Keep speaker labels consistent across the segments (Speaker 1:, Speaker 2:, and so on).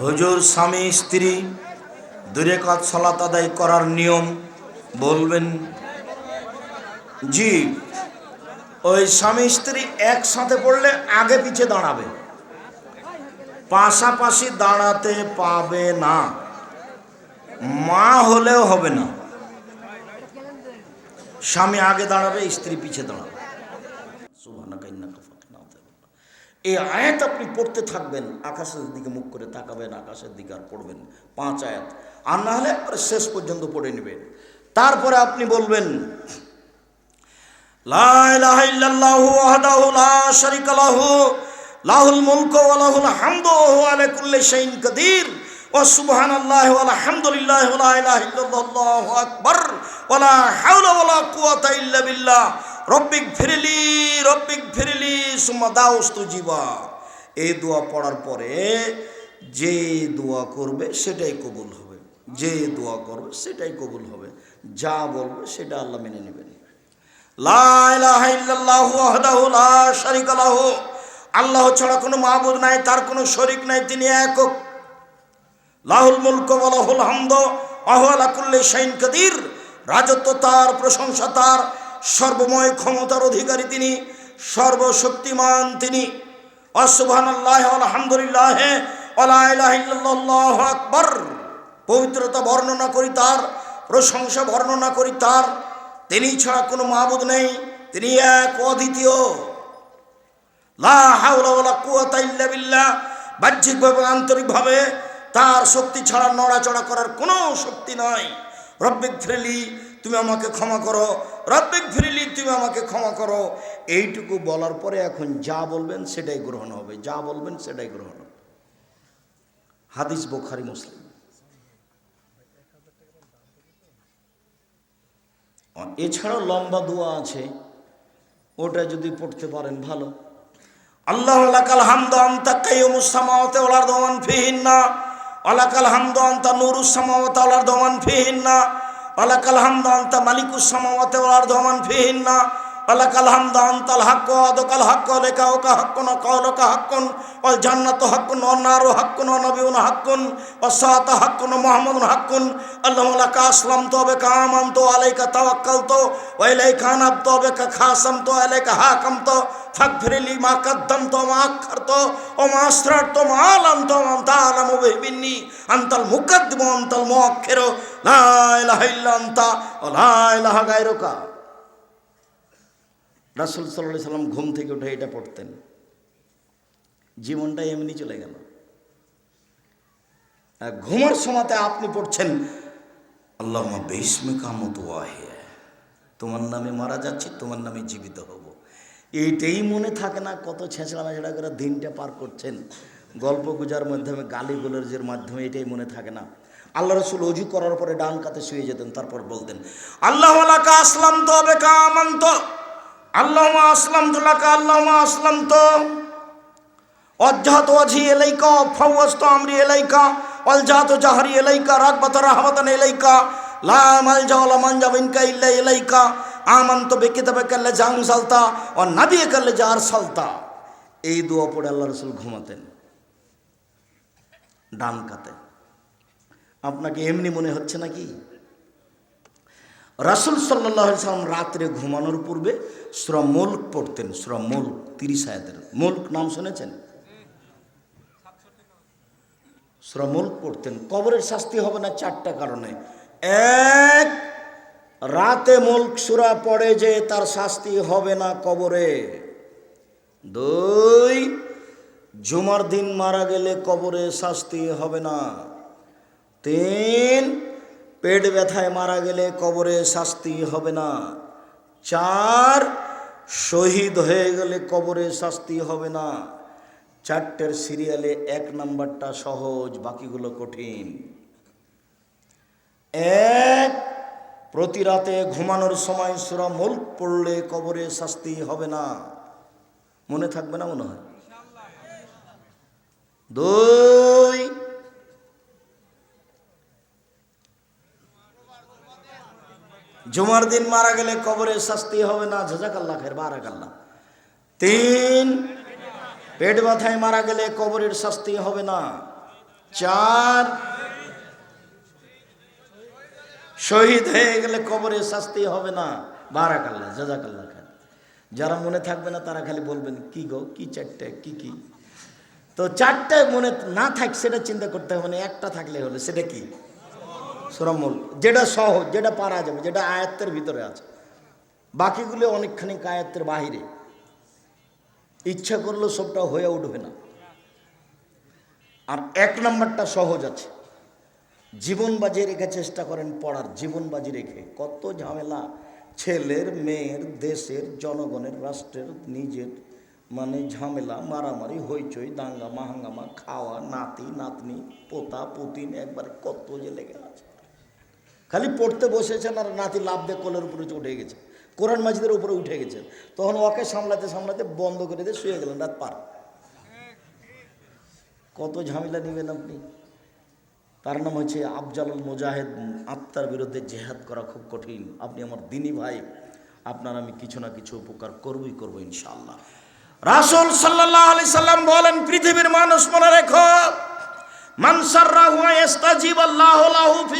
Speaker 1: হুজুর, স্বামী, স্ত্রী, দূরে কাজ সলাত আদায় করার নিয়ম বলবেন? জি, ওই স্বামী, স্ত্রী একসাথে পড়লে আগে পিছে দাঁড়াবে। পাশাপাশি দাঁড়াতে পাবে না। মা হলেও হবে না। স্বামী আগে দাঁড়াবে, স্ত্রী পিছে দাঁড়াবে। এই আয়াত আপনি পড়তে থাকবেন, আকাশের দিকে মুখ করে তাকাবেন, আকাশের দিকে আর পড়বেন পাঁচ আয়াত। আর না হলে শেষ পর্যন্ত পড়ে নেবেন। তারপরে আপনি বলবেন লাহুল মুলকু ওয়া লাহুল হামদু ওয়া আলা কুল্লি শাইইন কাদির। ইলাহা ইল্লাল্লাহু আল্লাহু ইল্লা রব্বিক রব্বিক সুম্মা দাউস্তুজিবা এই দোয়া পড়ার পরে যে দোয়া করবে সেটাই কবুল হবে। যে দোয়া করবে সেটাই কবুল হবে। যা বলবে সেটা আল্লাহ মেনে নেবেন। আল্লাহ ছাড়া কোনো মাবুদ নাই, তার কোনো শরিক নাই, তিনি একক। লাহুল মুলক ওয়া লাহুল হামদ ওয়া আলা কুল্লি শাইইন কাদির। রাজত্ব তার, প্রশংসা তার, সর্বময় ক্ষমতার অধিকারী তিনি, সর্বশক্তিমান তিনি। অসুবহানাল্লাহি আলহামদুলিল্লাহ ওয়া লা ইলাহা ইল্লাল্লাহু আকবার। পবিত্রতা বর্ণনা করি তার, প্রশংসা বর্ণনা করি তার। তিনি ছাড়া কোনো মাবুদ নেই, তিনি এক অদ্বিতীয়। লা হাওলা ওয়ালা কুওয়াতা ইল্লা বিল্লাহ। বাহ্যিকভাবে আন্তরিকভাবে তার শক্তি ছাড়া নড়াচড়া করার কোনো শক্তি নাই। রব্বিক ফ্রেলি, তুমি আমাকে ক্ষমা করো। রব্বিক ফ্রিলি, তুমি আমাকে ক্ষমা করো। এইটুকু বলার পরে এখন যা বলবেন সেটাই গ্রহণ হবে। যা বলবেন সেটাই গ্রহণ হবে। হাদিস বোখারি, মুসলিম। এছাড়াও লম্বা দোয়া আছে। ওটা যদি পড়তে পারেন, ভালো। আল্লাহ লাকাল হামদ আনতা কাইয়ুমুস সামাওয়াতি ওয়াল আরদি ওয়া ফিহিন্না। ওয়ালাকাল হামদ আন্তা নুরুস সমাবত ওয়াল দমান ওয়া মান ফিহিন্না। অলাকাল হামদ আন্তা মালিকুস সমাবত ওয়াল দমান মান ফিহিন্না। ওয়ালাকাল হামদ আনতাল হাক্ক, আদকাল হাক্ক ওয়া লিকাউকা হাক্কুন ওয়া কাওলুকা হাক্কুন, ওয়াল জান্নাতু হাক্কুন, ওয়ান নারু হাক্কুন ওয়া নাবিয়ুনা হাক্কুন সাআতু হাক্কুন, ওয়া মুহাম্মাদুন হাক্কুন। আল্লাহুম্মা লাকা আসলামতু ওয়া বিকা আমানতু, ওয়া আলাইকা তাওয়াক্কালতু, ওয়া ইলাইকা আনাবতু, ওয়া বিকা খাসামতু, ওয়া ইলাইকা হাকামতু। ফাগফির লি মা কাদ্দামতু ওয়া মা আখখারতু, ওয়া মা আসরারতু, ওয়া মা আলানতু ওয়া আনতা আলামু বিহি মিন্নি। আনতাল মুকাদ্দিমু আনতাল লা ইলাহা ইল্লা আনতা, ওয়া লা রাসূল আলাইহি সাল্লাম ঘুম থেকে উঠে এটা পড়তেন। জীবনটা এমনি চলে গেল। ঘুমার সময়তে আপনি পড়ছেন আল্লাহ বেসমে কামত ওয়াহে তোমার নামে মারা যাচ্ছি, তোমার নামে জীবিত হব। এইটাই মনে থাকে না, কত ছেঁচড়া মেঁচড়া করে দিনটা পার করছেন। গল্প গুজার মাধ্যমে গালি গোলজের মাধ্যমে এটাই মনে থাকে না। আল্লাহ রসুল অজু করার পরে ডান কাতে শুয়ে যেতেন, তারপর বলতেন আল্লাহ আসলাম তো বেকা আমান্ত। আল্লাহ আসলাম তো লাকা আল্লাহ আসলাম তো। অজ্জাত ওয়াজি এলাইকা ফাওয়াজতু আমরি এলাইকা অলজাত জাহরি এলাইকা রাগবাত রাহবাতান এলাইকা লা মালজা ওয়ালা মানজা মিনকা ইল্লা এলাইকা আমান্ত বিকিতাবাকা আল্লাযী আনসালতা, ওয়া নাবিয়াকা আল্লাযী আরসালতা। এই দোয়া পড়ে আল্লাহ রাসূল ঘুমাতেন, ডান কাতে। আপনাকে এমনি মনে হচ্ছে নাকি? রাসুল সাল্লাহ সাল্লাম রাত্রে ঘুমানোর পূর্বে সুরা মুল্ক পড়তেন, সুরা মুল্ক তিরিশ আয়াতের। মুল্ক নাম শুনেছেন? সুরা মুল্ক পড়তেন। কবরের শাস্তি হবে না চারটা কারণে। এক, রাতে মুল্ক সুরা পড়ে যে তার শাস্তি হবে না কবরে। দুই, জুমার দিন মারা গেলে কবরে শাস্তি হবে না। তিন পেট ব্যথায় মারা গেলে কবরে শাস্তি হবে না। চার, শহীদ হয়ে গেলে কবরে শাস্তি হবে না। চারটের সিরিয়ালে এক নাম্বারটা সহজ, বাকিগুলো কঠিন। এক, প্রতি রাতে ঘুমানোর সময় সুরা মুল্ক পড়লে কবরে শাস্তি হবে না। মনে থাকবে না মনে হয়? দুই জুমার দিন মারা গেলে কবরে শাস্তি হবে না। ঝাজাকাল্লা খের বারাকাল্লা তিন, পেট ব্যথায় মারা গেলে কবরের শাস্তি হবে না। চার, শহীদ হয়ে গেলে কবরে শাস্তি হবে না। বারাকাল্লাহ, জাজাকাল্লাহ খান যারা মনে থাকবে না, তারা খালি বলবেন, কি গো, কি চারটে, কি কি? তো চারটে মনে না থাক, সেটা চিন্তা করতে হবে না, একটা থাকলে হলো, সেটা কি? সুরমল যেটা সহজ, যেটা পারা যাবে, যেটা আয়ত্তের ভিতরে আছে। বাকিগুলো অনেকখানি আয়ত্তের বাহিরে। ইচ্ছা করলেও সবটা হয়ে উঠবে না। আর এক নম্বরটা সহজ আছে। জীবন বাজি রেখে চেষ্টা করেন পড়ার, জীবন বাজি রেখে। কত ঝামেলা। ছেলের, মেয়ের, দেশের, জনগণের, রাষ্ট্রের, নিজের মানে ঝামেলা, মারামারি, হইচই, দাঙ্গা, মাহাঙ্গামা, খাওয়া, নাতি, নাতনি, পোতা, পুতিন, একবার কত যে লেগে আছে। খালি পড়তে বসেছেন আর নাতি লাভ দিয়ে কোলের উপরে উঠে গেছে। কোরআন মাজিদের উপরে উঠে গেছে। তখন ওকে সামলাতে সামলাতে বন্ধ করে দিয়ে শুয়ে গেলেন রাত পার। কত ঝামেলা নেবেন আপনি? তার নাম হচ্ছে আফজালুল মুজাহিদ, আত্মার বিরুদ্ধে জেহাদ করা খুব কঠিন। আপনি আমার দিনী ভাই, আপনার আমি কিছু না কিছু উপকার করবই করব ইনশাল্লাহ রাসুল সাল্লাহ আলি সাল্লাম বলেন, পৃথিবীর মানুষ মনে রেখো মানসাররাহু ইস্তাজিব আল্লাহ লাহু ফি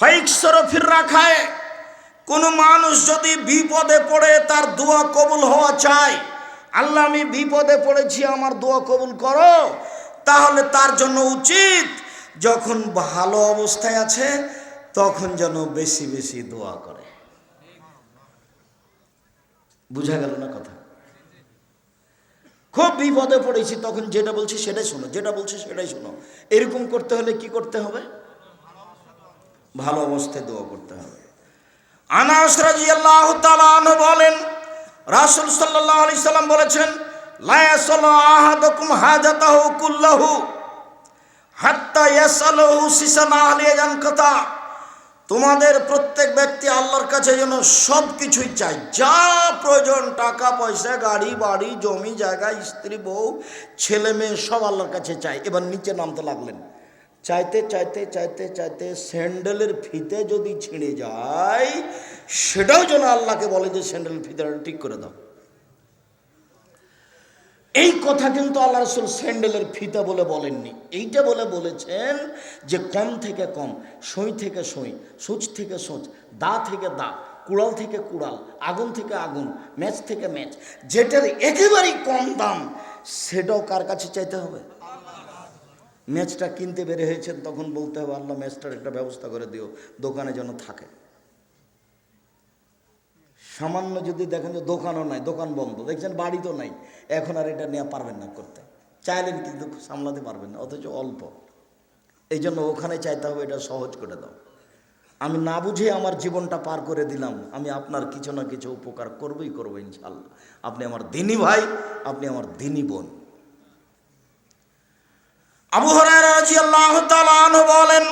Speaker 1: সাদায়েত ফাইকসর ফির রাখায় কোন মানুষ যদি বিপদে পড়ে, তার দোয়া কবুল হওয়া চায় আল্লাহ, আমি বিপদে পড়েছি, আমার দোয়া কবুল করো। তাহলে তার জন্য উচিত যখন ভালো অবস্থায় আছে, তখন যেন বেশি বেশি দোয়া করে। বুঝা গেল না কথা? খুব বিপদে পড়েছি, তখন যেটা বলছি সেটাই শোনো, যেটা বলছি সেটাই শোনো। এরকম করতে হলে কি করতে হবে? ভালো অবস্থায় দোয়া করতে হবে। আনাস তাআলা আনহু বলেন, রাসূল সাল্লাল্লাহু আলাইহি সাল্লাম বলেছেন, লা ইয়াসালু আহাদুকুম হাজাতাহু কুল্লাহু হাত্তা ইয়াসালুহু সিসান আহলি জানকাতা তোমাদের প্রত্যেক ব্যক্তি আল্লাহর কাছে যেন সব কিছুই চাই যা প্রয়োজন, টাকা, পয়সা, গাড়ি, বাড়ি, জমি, জায়গা, স্ত্রী, বউ, ছেলে, মেয়ে, সব আল্লাহর কাছে চাই এবার নিচে নামতে লাগলেন। চাইতে চাইতে চাইতে চাইতে স্যান্ডেলের ফিতে যদি ছিঁড়ে যায়, সেটাও যেন আল্লাহকে বলে যে স্যান্ডেলের ফিতেটা ঠিক করে দাও। এই কথা কিন্তু আল্লাহ রসুল স্যান্ডেলের ফিতা বলে বলেননি। এইটা বলে বলেছেন যে কম থেকে কম, সই থেকে সই, সুচ থেকে সুচ, দা থেকে দা, কুড়াল থেকে কুড়াল, আগুন থেকে আগুন, ম্যাচ থেকে ম্যাচ, যেটার একেবারেই কম দাম, সেটাও কার কাছে চাইতে হবে? ম্যাচটা কিনতে বের হয়েছেন, তখন বলতে হবে, আল্লাহ, ম্যাচটার একটা ব্যবস্থা করে দিও, দোকানে যেন থাকে। সামান্য যদি দেখেন যে দোকানও নাই, দোকান বন্ধ, দেখছেন বাড়ি তো নাই, এখন আর এটা নেওয়া পারবেন না করতে। চাইলেন কিন্তু সামলাতে পারবেন না, অথচ অল্প। এই জন্য ওখানে চাইতে হবে, এটা সহজ করে দাও। আমি না বুঝে আমার জীবনটা পার করে দিলাম, আমি আপনার কিছু না কিছু উপকার করবই করব ইনশাল্লাহ। আপনি আমার দিনী ভাই, আপনি আমার দিনী বোন। আবু তাআলা আনহু বলেন,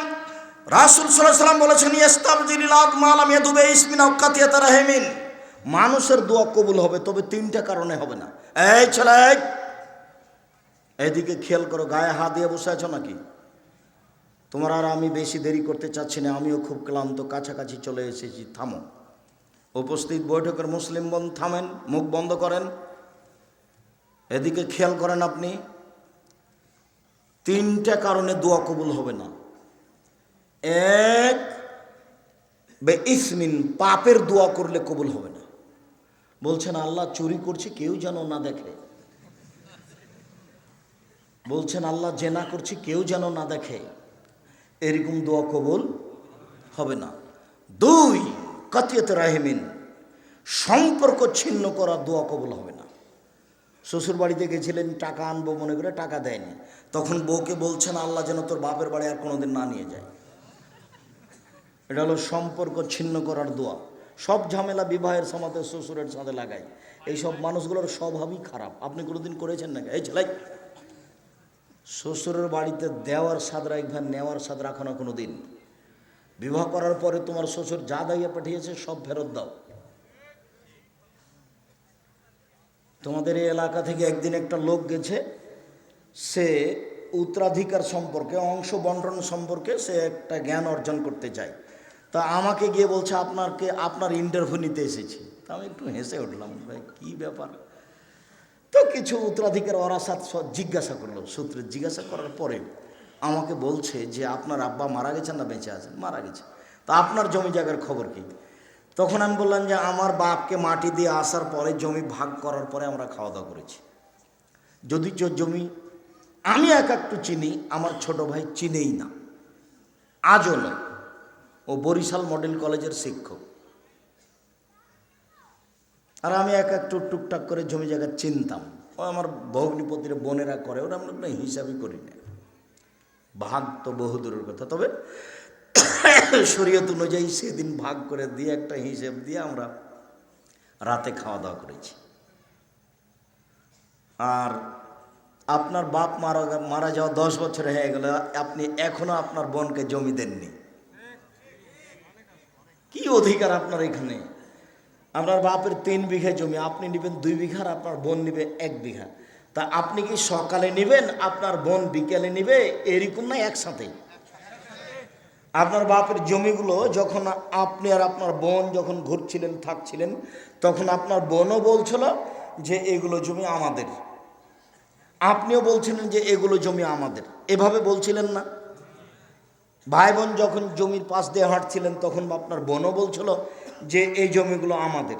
Speaker 1: রাসূল সাল্লাম বলেছেন আও কাতিয়াত রাহিমিন। মানুষের দোয়া কবুল হবে, তবে তিনটা কারণে হবে না। এই ছেলে এদিকে খেয়াল করো, গায়ে হাত দিয়ে বসে আছো নাকি? তোমার আর আমি বেশি দেরি করতে চাচ্ছি না, আমিও খুব ক্লান্ত, কাছাকাছি চলে এসেছি, থামো। উপস্থিত বৈঠকের মুসলিম বন থামেন, মুখ বন্ধ করেন। এদিকে খেয়াল করেন আপনি তিনটা কারণে দোয়া কবুল হবে না। এক বে ইসমিন পাপের দোয়া করলে কবুল হবে না। বলছেন, আল্লাহ চুরি করছে, কেউ যেন না দেখে। বলছেন, আল্লাহ জেনা করছে, কেউ যেন না দেখে। এরকম দোয়া কবুল হবে না। দুই, কাতিয়াত রাহেমিন, সম্পর্ক ছিন্ন করা দোয়া কবুল হবে না। শ্বশুর বাড়িতে গেছিলেন, টাকা আনব মনে করে টাকা দেয়নি। তখন বউকে বলছেন, আল্লাহ যেন তোর বাপের বাড়ি আর কোনোদিন না নিয়ে যায়। এটা হলো সম্পর্ক ছিন্ন করার দোয়া। সব ঝামেলা বিবাহের সমাতে শ্বশুরের সাথে লাগায় এই সব মানুষগুলোর স্বভাবই খারাপ। আপনি কোনোদিন করেছেন নাকি? এই ছেলাই শ্বশুরের বাড়িতে দেওয়ার স্বাদ রাখবেন, নেওয়ার স্বাদ রাখো না কোনো দিন বিবাহ করার পরে তোমার শ্বশুর যা দাইয়া পাঠিয়েছে সব ফেরত দাও। তোমাদের এই এলাকা থেকে একদিন একটা লোক গেছে সে উত্তরাধিকার সম্পর্কে, অংশ বন্টন সম্পর্কে সে একটা জ্ঞান অর্জন করতে চায়। তা আমাকে গিয়ে বলছে, আপনাকে, আপনার ইন্টারভিউ নিতে এসেছি। তা আমি একটু হেসে উঠলাম, ভাই, কী ব্যাপার? তো কিছু উত্তরাধিকার ওরা সাথে জিজ্ঞাসা করল, সূত্রে জিজ্ঞাসা করার পরে আমাকে বলছে যে, আপনার আব্বা মারা গেছেন না বেঁচে আছেন? মারা গেছে। তা আপনার জমি জায়গার খবর কী? তখন আমি বললাম যে, আমার বাপকে মাটি দিয়ে আসার পরে, জমি ভাগ করার পরে আমরা খাওয়া দাওয়া করেছি। যদি জমি আমি এক একটু চিনি, আমার ছোট ভাই চিনেই না। আজও নয়। ও বরিশাল মডেল কলেজের শিক্ষক। আর আমি এক একটু টুকটাক করে জমি জায়গা চিনতাম। ও আমার ভগ্নিপতির বোনেরা করে, ওরা আমরা কোনো হিসাবই করি না। ভাগ তো বহু দূরের কথা, তবে শরীয়ত অনুযায়ী সেদিন ভাগ করে দিয়ে একটা হিসেব দিয়ে আমরা রাতে খাওয়া দাওয়া করেছি। আর আপনার বাপ মারা মারা যাওয়া দশ বছর হয়ে গেল, আপনি এখনও আপনার বোনকে জমি দেননি। কি অধিকার আপনার এখানে? আপনার বাপের তিন বিঘা জমি, আপনি নেবেন দুই বিঘা আর আপনার বোন নেবে এক বিঘা। তা আপনি কি সকালে নেবেন, আপনার বোন বিকেলে নেবে, এরকম না একসাথে? আপনার বাপের জমিগুলো যখন আপনি আর আপনার বোন যখন ঘুরছিলেন, থাকছিলেন, তখন আপনার বোনও বলছিল যে, এগুলো জমি আমাদের। আপনিও বলছিলেন যে এগুলো জমি আমাদের। এভাবে বলছিলেন না। ভাই বোন যখন জমির পাশ দিয়ে হাঁটছিলেন, তখন আপনার বোনও বলছিল যে, এই জমিগুলো আমাদের।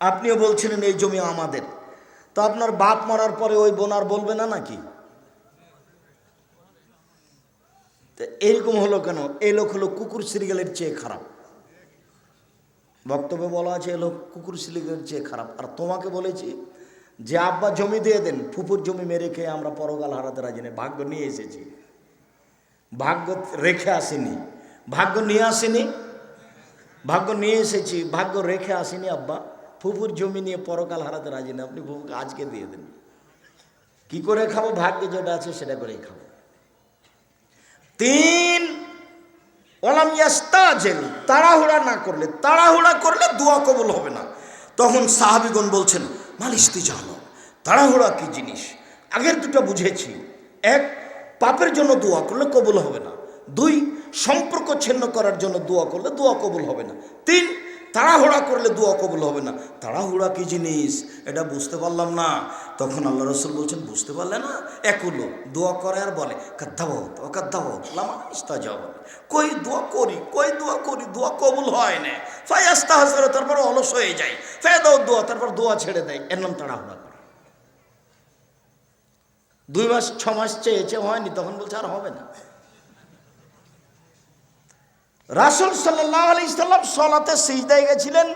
Speaker 1: আপনিও বলছিলেন, এই জমি আমাদের। তো আপনার বাপ মারার পরে ওই বোন আর বলবে না নাকি? তো এরকম হলো কেন? এই লোক হলো কুকুর সিরিয়ালের চেয়ে খারাপ। বক্তব্যে বলা আছে, এ লোক কুকুর সিরিয়ালের চেয়ে খারাপ। আর তোমাকে বলেছি যে আব্বা জমি দিয়ে দেন ফুপুর জমি মেরে খেয়ে আমরা পরকাল হারাতে রাজি নেই। ভাগ্য নিয়ে এসেছি। ভাগ্য রেখে আসেনি। ভাগ্য নিয়ে আসেনি। ভাগ্য নিয়ে এসেছি। ভাগ্য রেখে আসেনি আব্বা। ফুপুর জমি নিয়ে পরকাল হারাতে রাজি না আপনি ফুপুকে আজকে দিয়ে দেন। কি করে খাব? ভাগ্যে যেটা আছে সেটা করেই খাব। তিন ওলাম ইয়াস্তাজেল। তাড়াহুড়া না করলে, তাড়াহুড়া করলে দোয়া কবল হবে না। তখন সাহাবিগণ বলছেন মালিস্তি জানো, তাড়াহুড়া কি জিনিস? আগের দুটো বুঝেছি। এক, পাপের জন্য দোয়া করলে কবুল হবে না। দুই, সম্পর্ক ছিন্ন করার জন্য দোয়া করলে দোয়া কবুল হবে না। তিন তাড়াহুড়া করলে দোয়া কবুল হবে না। তাড়াহুড়া কি জিনিস? এটা বুঝতে পারলাম না। তখন আল্লাহ রসুল বলছেন, বুঝতে পারলে না, একুলো। দোয়া করে আর বলে, কাদ্দাবত ও কাদ্দাবত লামা ইস্তা যাও কই দোয়া করি, কই দোয়া করি, দোয়া কবুল হয় না। ফাই আস্তা হাজার তারপর অলস হয়ে যায়। ফাই দাও দোয়া, তারপর দোয়া ছেড়ে দেয়। এর নাম তাড়াহুড়া করা। দুই মাস, ছ মাস চেয়েছে হয়নি, তখন বলছে, আর হবে না। রাসুল সাল্লাহ আলি ইসলাম সলাতে সিজদায় গেছিলেন,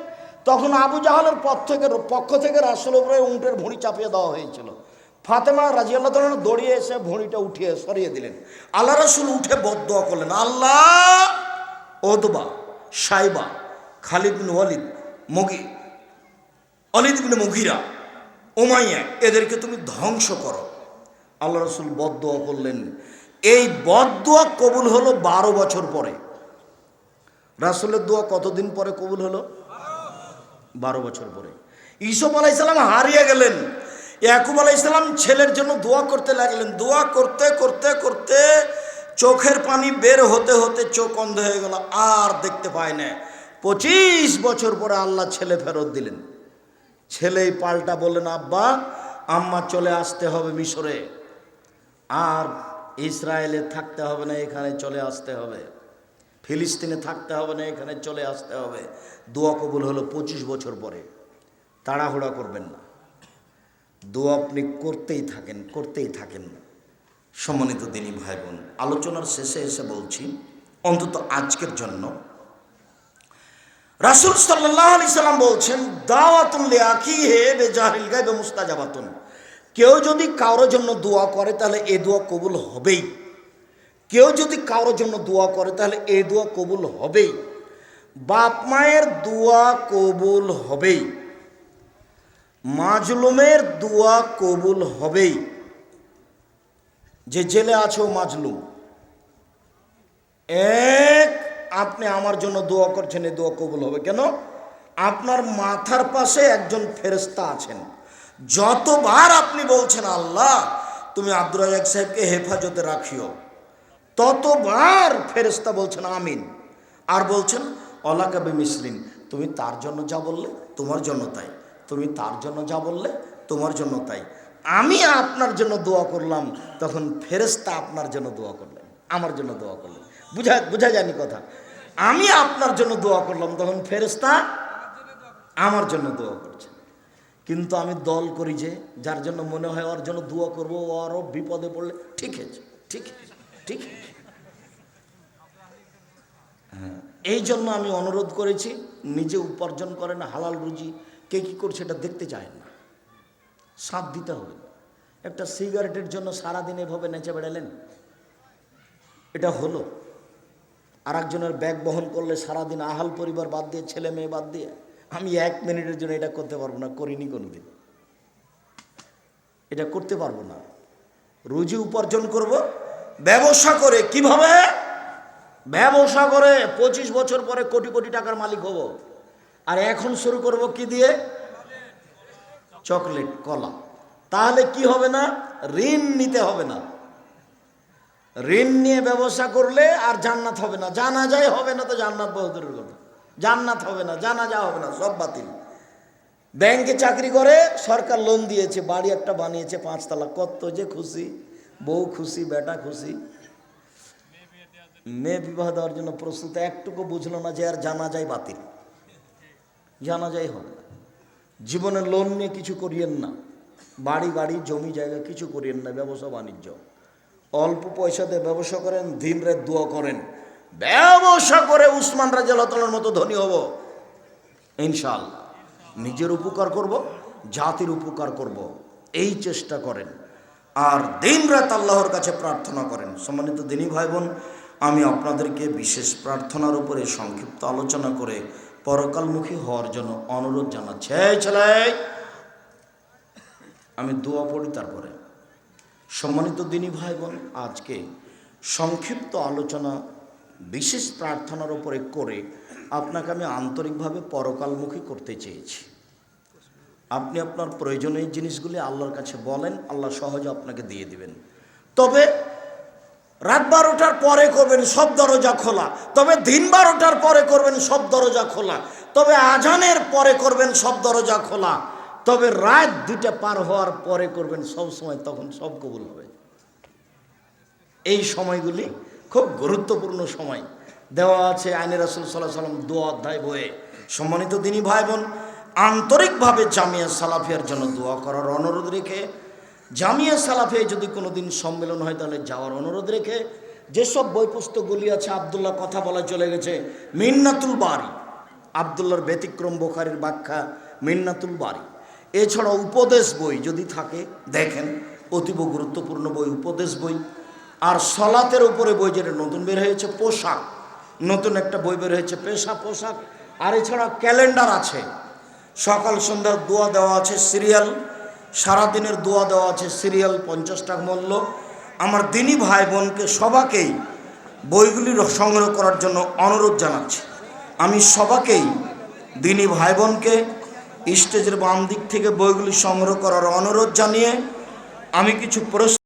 Speaker 1: তখন আবু জাহালের পথ থেকে, পক্ষ থেকে রাসুল উপরে উঁটের ভুঁড়ি চাপিয়ে দেওয়া হয়েছিল। ফাতেমা রাজিয়াল্লাহ তালন দড়িয়ে এসে ভুঁড়িটা উঠিয়ে সরিয়ে দিলেন। আল্লাহ রসুল উঠে বদোয়া করলেন, আল্লাহ, ওদবা, সাইবা, খালিদ বিন ওয়ালিদ, মগি, অলিদ বিন মুগিরা ওমাইয়া এদেরকে তুমি ধ্বংস করো। আল্লাহ রসুল বদোয়া করলেন। এই বদোয়া কবুল হলো বারো বছর পরে। রাসুলের দোয়া কতদিন পরে কবুল হলো? বারো বছর পরে। ইসব আলাইসালাম হারিয়ে গেলেন। ইয়াকুব আলাইসালাম ছেলের জন্য দোয়া করতে লাগলেন। দোয়া করতে করতে করতে চোখের পানি বের হতে হতে চোখ অন্ধ হয়ে গেল, আর দেখতে পায় না। পঁচিশ বছর পরে আল্লাহ ছেলে ফেরত দিলেন। ছেলেই পাল্টা বললেন, আব্বা, আম্মা চলে আসতে হবে মিশরে। আর ইসরায়েলে থাকতে হবে না, এখানে চলে আসতে হবে। ফিলিস্তিনে থাকতে হবে না, এখানে চলে আসতে হবে। দোয়া কবুল হলো পঁচিশ বছর পরে। তাড়াহুড়া করবেন না। দোয়া আপনি করতেই থাকেন করতেই থাকেন। সম্মানিত দিনী ভাই বোন আলোচনার শেষে এসে বলছি, অন্তত আজকের জন্য রাসুল সাল্লাম বলছেন দাওয়াতুন লেয়াকি হে কেউ যদি কারোর জন্য দোয়া করে, তাহলে এ দোয়া কবুল হবেই। কেউ যদি কারোর জন্য দোয়া করে, তাহলে এই দোয়া কবুল হবেই। বাপ মায়ের দোয়া কবুল হবেই। মাজলুমের দোয়া কবুল হবেই। যে জেলে আছে মাজলুম, এক, আপনি আমার জন্য দোয়া করছেন এই দোয়া কবুল হবে। কেন? আপনার মাথার পাশে একজন ফেরেস্তা আছেন। যতবার আপনি বলছেন, আল্লাহ, তুমি আব্দুর রাজাক সাহেবকে হেফাজতে রাখিও। ততবার ফেরেস্তা বলছেন আমিন। আর বলছেন অলাকাবে মিসলিন তুমি তার জন্য যা বললে তোমার জন্য তাই। তুমি তার জন্য যা বললে তোমার জন্য তাই। আমি আপনার জন্য দোয়া করলাম। তখন ফেরেস্তা আপনার জন্য দোয়া করলেন আমার জন্য দোয়া করলেন। বুঝা বুঝা যায়নি কথা। আমি আপনার জন্য দোয়া করলাম তখন ফেরেস্তা আমার জন্য দোয়া করছে কিন্তু আমি দল করি যে যার জন্য মনে হয় ওর জন্য দোয়া করব ও আরও বিপদে পড়লে ঠিক আছে ঠিক আছে, ঠিক? হ্যাঁ। এই জন্য আমি অনুরোধ করেছি, নিজে উপার্জন করেন, হালাল রুজি। কে কী করছে এটা দেখতে চায় না। সাথ দিতে হবে। একটা সিগারেটের জন্য সারাদিন এভাবে নেচে বেড়ালেন? এটা হলো। আর একজনের ব্যাগ বহন করলে সারাদিন আহাল পরিবার বাদ দিয়ে, ছেলে মেয়ে বাদ দিয়ে, আমি এক মিনিটের জন্য এটা করতে পারব না, করিনি কোনোদিন। এটা করতে পারব না। রুজি উপার্জন করব ব্যবসা করে কীভাবে? ব্যবসা করে পঁচিশ বছর পরে কোটি কোটি টাকার মালিক হব। আর এখন শুরু করব কি দিয়ে? চকলেট, কলা। তাহলে কি হবে না? ঋণ নিতে হবে না। ঋণ নিয়ে ব্যবসা করলে আর জান্নাত হবে না। জানা যায় হবে না তো জান্নাত বহুদূরের কথা। জান্নাত হবে না, জানা যা হবে না, সব বাতিল। ব্যাংকে চাকরি করে, সরকার লোন দিয়েছে, বাড়ি একটা বানিয়েছে, পাঁচতলা, কত যে খুশি। বউ খুশি, বেটা খুশি। মেয়ে বিবাহ দেওয়ার জন্য প্রস্তুত একটুকু বুঝলো না যে আর জানা যায় বাতিল। জানা যায় হবে জীবনে লোন নিয়ে কিছু করিয়েন না। বাড়ি গাড়ি জমি, জায়গা কিছু করিয়েন না, ব্যবসা, বাণিজ্য। অল্প পয়সাতে ব্যবসা করেন, দিন রাত দোয়া করেন। ব্যবসা করে উসমান রাজার মতো ধনী হব। ইনশাআল্লাহ। নিজের উপকার করব, জাতির উপকার করব। এই চেষ্টা করেন। আর দিন রাত আল্লাহর কাছে প্রার্থনা করেন। সম্মানিত দিনী ভাই বোন আমি আপনাদেরকে বিশেষ প্রার্থনার উপরে সংক্ষিপ্ত আলোচনা করে পরকালমুখী হওয়ার জন্য অনুরোধ জানাচ্ছি। ছেলে! আমি দোয়া পড়ি তারপরে। সম্মানিত দিনী ভাই বোন আজকে সংক্ষিপ্ত আলোচনা বিশেষ প্রার্থনার উপরে করে আপনাকে আমি আন্তরিকভাবে পরকালমুখী করতে চেয়েছি। আপনি আপনার প্রয়োজনীয় জিনিসগুলি আল্লাহর কাছে বলেন, আল্লাহ সহজে আপনাকে দিয়ে দিবেন। তবে রাত বারোটার পরে করবেন, সব দরজা খোলা। তবে দিন বারোটার পরে করবেন, সব দরজা খোলা। তবে আজানের পরে করবেন, সব দরজা খোলা। তবে রাত দুটা পার হওয়ার পরে করবেন, সব সময় তখন সব কবুল হবে। এই সময়গুলি খুব গুরুত্বপূর্ণ সময়। দেওয়া আছে আইনে রাসুল সাল্লাহ সাল্লাম দু অধ্যায় বইয়ে। সম্মানিত দিনী ভাই বোন আন্তরিকভাবে জামিয়া সালাফিয়ার জন্য দোয়া করার অনুরোধ রেখে, জামিয়া সালাফে যদি কোনো দিন সম্মেলন হয় তাহলে যাওয়ার অনুরোধ রেখে, যেসব বই পুস্তকগুলি আছে আবদুল্লাহ কথা বলা চলে গেছে, মিন্নাতুল বাড়ি আবদুল্লার ব্যতিক্রম বোখারির ব্যাখ্যা, মিন্নাতুল বাড়ি এছাড়া উপদেশ বই যদি থাকে, দেখেন, অতীব গুরুত্বপূর্ণ বই, উপদেশ বই। আর সলাতের উপরে বই যেটা নতুন বের হয়েছে, পোশাক। নতুন একটা বই বের হয়েছে, পেশা পোশাক। আর এছাড়া ক্যালেন্ডার আছে। সকাল সন্ধ্যার দোয়া দেওয়া আছে সিরিয়াল, সারাদিনের দোয়া দেওয়া আছে সিরিয়াল, পঞ্চাশ টাকা মূল্য। আমার দিনী ভাই বোনকে সবাকেই বইগুলি সংগ্রহ করার জন্য অনুরোধ জানাচ্ছি। আমি সবাকেই দিনী ভাই বোনকে স্টেজের বাম দিক থেকে বইগুলি সংগ্রহ করার অনুরোধ জানিয়ে আমি কিছু প্রশ্ন